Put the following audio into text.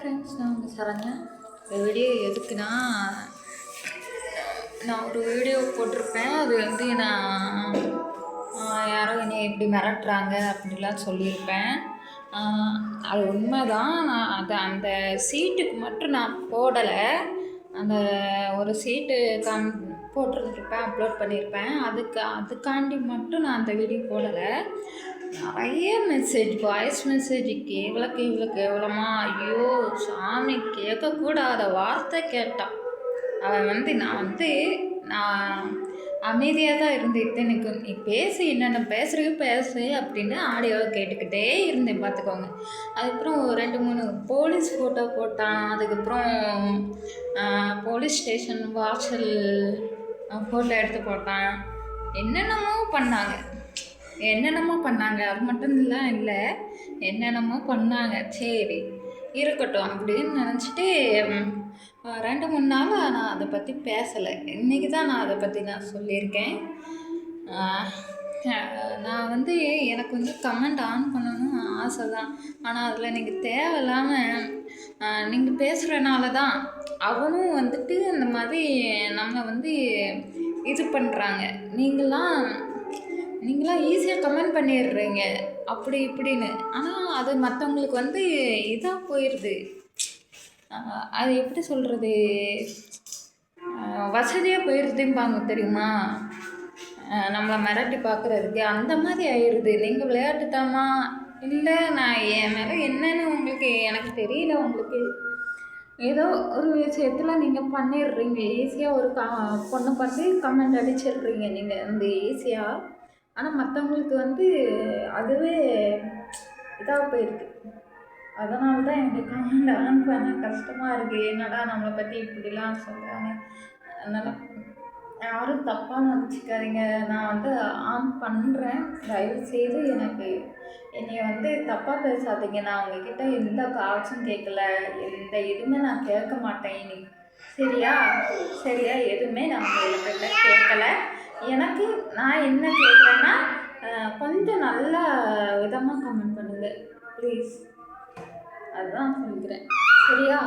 Friends நான் உங்கள் சரண்யா. இந்த வீடியோ எதுக்குன்னா நான் ஒரு வீடியோ போட்டிருப்பேன். அது வந்து நான் யாரோ என்னை இப்படி மிரட்டுறாங்க அப்படிலாம் சொல்லியிருப்பேன். அது உண்மைதான். நான் அதை அந்த சீட்டுக்கு மட்டும் நான் போடலை. அந்த ஒரு சீட்டு காம் போட்டிருந்துருப்பேன் அப்லோட் பண்ணியிருப்பேன். அதுக்கு அதுக்காண்டி மட்டும் நான் அந்த வீடியோ போடலை. நிறைய மெசேஜ் வாய்ஸ் மெசேஜ் கேவலக்கு இவ்வளோ கேவலமா? ஐயோ சாமி கேட்கக்கூடாத வார்த்தை கேட்டான் அவன் வந்து நான் வந்து நான் அமைதியாக தான் இருந்தேன் இத்தனைக்கும் நீ பேசு என்னென்ன பேசுறீங்க பேசு அப்படின்னு ஆடியோவை கேட்டுக்கிட்டே இருந்தேன் பார்த்துக்கோங்க. அதுக்கப்புறம் ரெண்டு மூணு போலீஸ் ஃபோட்டோ போட்டான். அதுக்கப்புறம் போலீஸ் ஸ்டேஷன் வாசல் ஃபோட்டோ எடுத்து போட்டான். என்னென்னமோ பண்ணாங்க. என்னென்னமோ பண்ணாங்க. அது மட்டும் இல்லை இல்லை என்னென்னமோ பண்ணாங்க. சரி இருக்கட்டும் அப்படின்னு நினச்சிட்டு ரெண்டு மூணு நாளாக நான் அதை பற்றி பேசலை. இன்றைக்கி தான் நான் அதை பற்றி நான் சொல்லியிருக்கேன். நான் வந்து எனக்கு வந்து கமெண்ட் ஆன் பண்ணணும்னு ஆசை தான் ஆனால் அதில் நீங்கள் தேவையில்லாமல் நீங்கள் பேசுகிறனால தான் அவனும் வந்துட்டு இந்த மாதிரி நம்மளை வந்து இது பண்ணுறாங்க நீங்களாம் நீங்களாம் ஈஸியாக கமெண்ட் பண்ணிடுறீங்க. அப்படி இப்படின்னு. ஆனால் அது மற்றவங்களுக்கு வந்து இதாக போயிடுது அது எப்படி சொல்கிறது வசதியாக போயிடுதும்பாங்க தெரியுமா? நம்மளை மிரட்டி பார்க்குறதுக்கு அந்த மாதிரி ஆயிடுது நீங்கள் விளையாட்டுத்தாமா இல்லை நான் என் மேலே என்னன்னு உங்களுக்கு எனக்கு தெரியல உங்களுக்கு. ஏதோ ஒரு விஷயத்தில் நீங்கள் பண்ணிடுறீங்க. ஈஸியாக ஒரு கா பொண்ணை பார்த்து கமெண்ட் அடிச்சிடுறீங்க. நீங்கள் வந்து ஈஸியாக ஆனால் மற்றவங்களுக்கு வந்து அதுவே இதாக போயிருக்கு. அதனால தான் எனக்கு கமெண்ட் ஆன் பண்ண கஷ்டமாக இருக்குது என்னடா நம்மளை பற்றி இப்படிலாம் சொல்கிறாங்க அதனால் யாரும் தப்பாக நினச்சிக்காதீங்க. நான் வந்து ஆன் பண்ணுறேன் தயவு செய்து எனக்கு என்னை வந்து தப்பாக பேசாதீங்க. நான் உங்ககிட்ட எந்த காட்சும் கேட்கல எந்த எதுவுமே நான் கேட்க மாட்டேன். இனி சரியா? சரியா? எதுவுமே நான் உங்கள்கிட்ட கேட்கல எனக்கு நான் என்ன கேட்குறேன்னா கொஞ்சம் நல்ல விதமாக கமெண்ட் பண்ணுங்கள் ப்ளீஸ் அதுதான் சொல்லிக்கிறேன். சரியா?